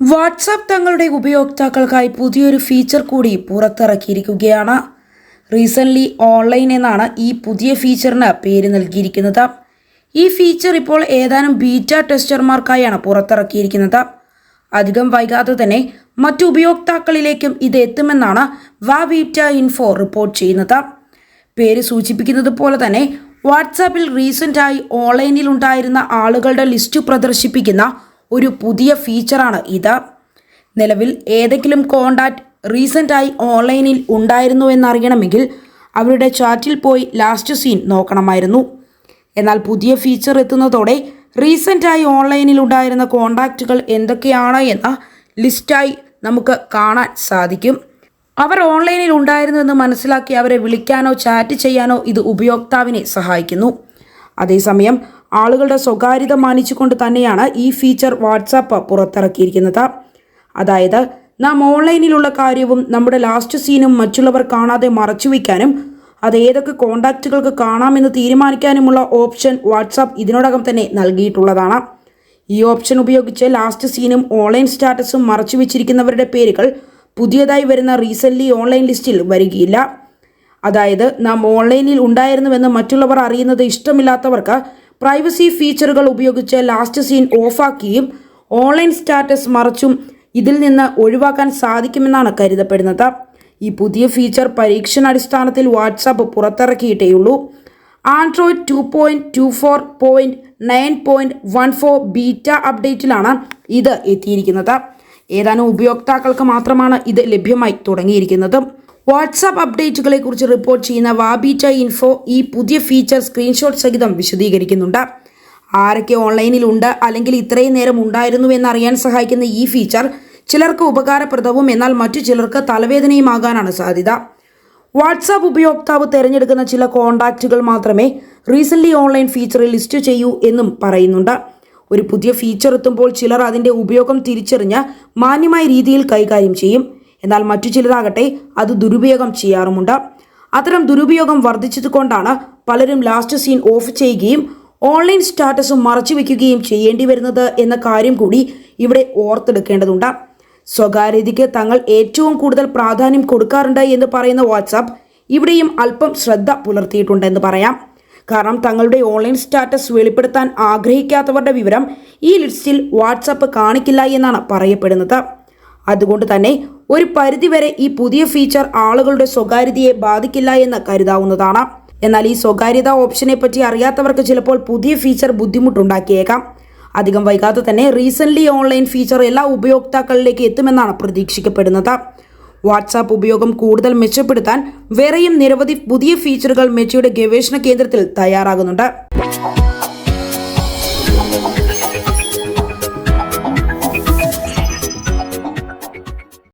WhatsApp തങ്ങളുടെ ഉപയോക്താക്കൾക്കായി പുതിയൊരു feature കൂടി പുറത്തിറക്കിയിരിക്കുകയാണ്. റീസെന്റ്ലി ഓൺലൈൻ എന്നാണ് ഈ പുതിയ ഫീച്ചറിന് പേര് നൽകിയിരിക്കുന്നത്. ഈ ഫീച്ചർ ഇപ്പോൾ ഏതാനും ബീറ്റ ടെസ്റ്റർമാർക്കായാണ് പുറത്തിറക്കിയിരിക്കുന്നത്. അധികം വൈകാതെ തന്നെ മറ്റു ഉപയോക്താക്കളിലേക്കും ഇത് എത്തുമെന്നാണ് വാ ബീറ്റ ഇൻഫോ റിപ്പോർട്ട് ചെയ്യുന്നത്. പേര് സൂചിപ്പിക്കുന്നത് പോലെ തന്നെ വാട്സാപ്പിൽ റീസെന്റായി ഓൺലൈനിൽ ഉണ്ടായിരുന്ന ആളുകളുടെ ലിസ്റ്റ് പ്രദർശിപ്പിക്കുന്ന ഒരു പുതിയ ഫീച്ചറാണ് ഇത്. നിലവിൽ ഏതെങ്കിലും കോണ്ടാക്റ്റ് റീസെന്റായി ഓൺലൈനിൽ ഉണ്ടായിരുന്നു എന്നറിയണമെങ്കിൽ അവരുടെ ചാറ്റിൽ പോയി ലാസ്റ്റ് സീൻ നോക്കണമായിരുന്നു. എന്നാൽ പുതിയ ഫീച്ചർ എത്തുന്നതോടെ റീസെന്റായി ഓൺലൈനിൽ ഉണ്ടായിരുന്ന കോണ്ടാക്റ്റുകൾ എന്തൊക്കെയാണ് എന്ന ലിസ്റ്റായി നമുക്ക് കാണാൻ സാധിക്കും. അവർ ഓൺലൈനിൽ ഉണ്ടായിരുന്നു എന്ന് മനസ്സിലാക്കി അവരെ വിളിക്കാനോ ചാറ്റ് ചെയ്യാനോ ഇത് ഉപയോക്താവിനെ സഹായിക്കുന്നു. അതേസമയം ആളുകളുടെ സ്വകാര്യത മാനിച്ചുകൊണ്ട് തന്നെയാണ് ഈ ഫീച്ചർ വാട്സാപ്പ് പുറത്തിറക്കിയിരിക്കുന്നത്. അതായത് നാം ഓൺലൈനിലുള്ള കാര്യവും നമ്മുടെ ലാസ്റ്റ് സീനും മറ്റുള്ളവർ കാണാതെ മറച്ചുവെക്കാനും അത് ഏതൊക്കെ കോണ്ടാക്റ്റുകൾക്ക് കാണാമെന്ന് തീരുമാനിക്കാനുമുള്ള ഓപ്ഷൻ വാട്സാപ്പ് ഇതിനോടകം തന്നെ നൽകിയിട്ടുള്ളതാണ്. ഈ ഓപ്ഷൻ ഉപയോഗിച്ച് ലാസ്റ്റ് സീനും ഓൺലൈൻ സ്റ്റാറ്റസും മറച്ചു വെച്ചിരിക്കുന്നവരുടെ പേരുകൾ പുതിയതായി വരുന്ന റീസെന്റ്ലി ഓൺലൈൻ ലിസ്റ്റിൽ വരികയില്ല. അതായത് നാം ഓൺലൈനിൽ ഉണ്ടായിരുന്നുവെന്ന് മറ്റുള്ളവർ അറിയുന്നത് ഇഷ്ടമില്ലാത്തവർക്ക് പ്രൈവസി ഫീച്ചറുകൾ ഉപയോഗിച്ച് ലാസ്റ്റ് സീൻ ഓഫാക്കിയും ഓൺലൈൻ സ്റ്റാറ്റസ് മറച്ചും ഇതിൽ നിന്ന് ഒഴിവാക്കാൻ സാധിക്കുമെന്നാണ് കരുതപ്പെടുന്നത്. ഈ പുതിയ ഫീച്ചർ പരീക്ഷണാടിസ്ഥാനത്തിൽ WhatsApp പുറത്തിറക്കിയിട്ടേയുള്ളൂ. Android two point two four point nine point one four beta അപ്ഡേറ്റിലാണ് ഇത് എത്തിയിരിക്കുന്നത്. ഏതാനും ഉപയോക്താക്കൾക്ക് മാത്രമാണ് ഇത് ലഭ്യമായി തുടങ്ങിയിരിക്കുന്നത്. വാട്സാപ്പ് അപ്ഡേറ്റുകളെ കുറിച്ച് റിപ്പോർട്ട് ചെയ്യുന്ന വാബീറ്റ ഇൻഫോ ഈ പുതിയ ഫീച്ചർ സ്ക്രീൻഷോട്ട് സഹിതം വിശദീകരിക്കുന്നുണ്ട്. ആരൊക്കെ ഓൺലൈനിൽ ഉണ്ട് അല്ലെങ്കിൽ ഇത്രയും നേരം ഉണ്ടായിരുന്നു എന്നറിയാൻ സഹായിക്കുന്ന ഈ ഫീച്ചർ ചിലർക്ക് ഉപകാരപ്രദവും എന്നാൽ മറ്റു ചിലർക്ക് തലവേദനയുമാകാനാണ് സാധ്യത. വാട്സാപ്പ് ഉപയോക്താവ് തിരഞ്ഞെടുക്കുന്ന ചില കോണ്ടാക്റ്റുകൾ മാത്രമേ റീസെന്റ്ലി ഓൺലൈൻ ഫീച്ചറിൽ ലിസ്റ്റ് ചെയ്യൂ എന്നും പറയുന്നുണ്ട്. ഒരു പുതിയ ഫീച്ചർ എത്തുമ്പോൾ ചിലർ അതിന്റെ ഉപയോഗം തിരിച്ചറിഞ്ഞ് മാന്യമായ രീതിയിൽ കൈകാര്യം ചെയ്യും. എന്നാൽ മറ്റു ചിലരാകട്ടെ അത് ദുരുപയോഗം ചെയ്യാറുമുണ്ട്. അത്തരം ദുരുപയോഗം വർദ്ധിച്ചതുകൊണ്ടാണ് പലരും ലാസ്റ്റ് സീൻ ഓഫ് ചെയ്യുകയും ഓൺലൈൻ സ്റ്റാറ്റസും മറച്ചു വെക്കുകയും ചെയ്യേണ്ടി വരുന്നത് എന്ന കാര്യം കൂടി ഇവിടെ ഓർത്തെടുക്കേണ്ടതുണ്ട്. സ്വകാര്യതയ്ക്ക് തങ്ങൾ ഏറ്റവും കൂടുതൽ പ്രാധാന്യം കൊടുക്കാറുണ്ട് എന്ന് പറയുന്ന വാട്സാപ്പ് ഇവിടെയും അല്പം ശ്രദ്ധ പുലർത്തിയിട്ടുണ്ടെന്ന് പറയാം. കാരണം തങ്ങളുടെ ഓൺലൈൻ സ്റ്റാറ്റസ് വെളിപ്പെടുത്താൻ ആഗ്രഹിക്കാത്തവരുടെ വിവരം ഈ ലിസ്റ്റിൽ വാട്സപ്പ് കാണിക്കില്ല എന്നാണ് പറയപ്പെടുന്നത്. അതുകൊണ്ട് തന്നെ ഒരു പരിധിവരെ ഈ പുതിയ ഫീച്ചർ ആളുകളുടെ സ്വകാര്യതയെ ബാധിക്കില്ല എന്ന് കരുതാവുന്നതാണ്. എന്നാൽ ഈ സ്വകാര്യത ഓപ്ഷനെ പറ്റി അറിയാത്തവർക്ക് ചിലപ്പോൾ പുതിയ ഫീച്ചർ ബുദ്ധിമുട്ടുണ്ടാക്കിയേക്കാം. അധികം വൈകാതെ തന്നെ റീസെന്റ്ലി ഓൺലൈൻ ഫീച്ചർ എല്ലാ ഉപയോക്താക്കളിലേക്ക് എത്തുമെന്നാണ് പ്രതീക്ഷിക്കപ്പെടുന്നത്. വാട്സാപ്പ് ഉപയോഗം കൂടുതൽ മെച്ചപ്പെടുത്താൻ വേറെയും നിരവധി പുതിയ ഫീച്ചറുകൾ മെച്ചയുടെ ഗവേഷണ കേന്ദ്രത്തിൽ തയ്യാറാകുന്നുണ്ട്.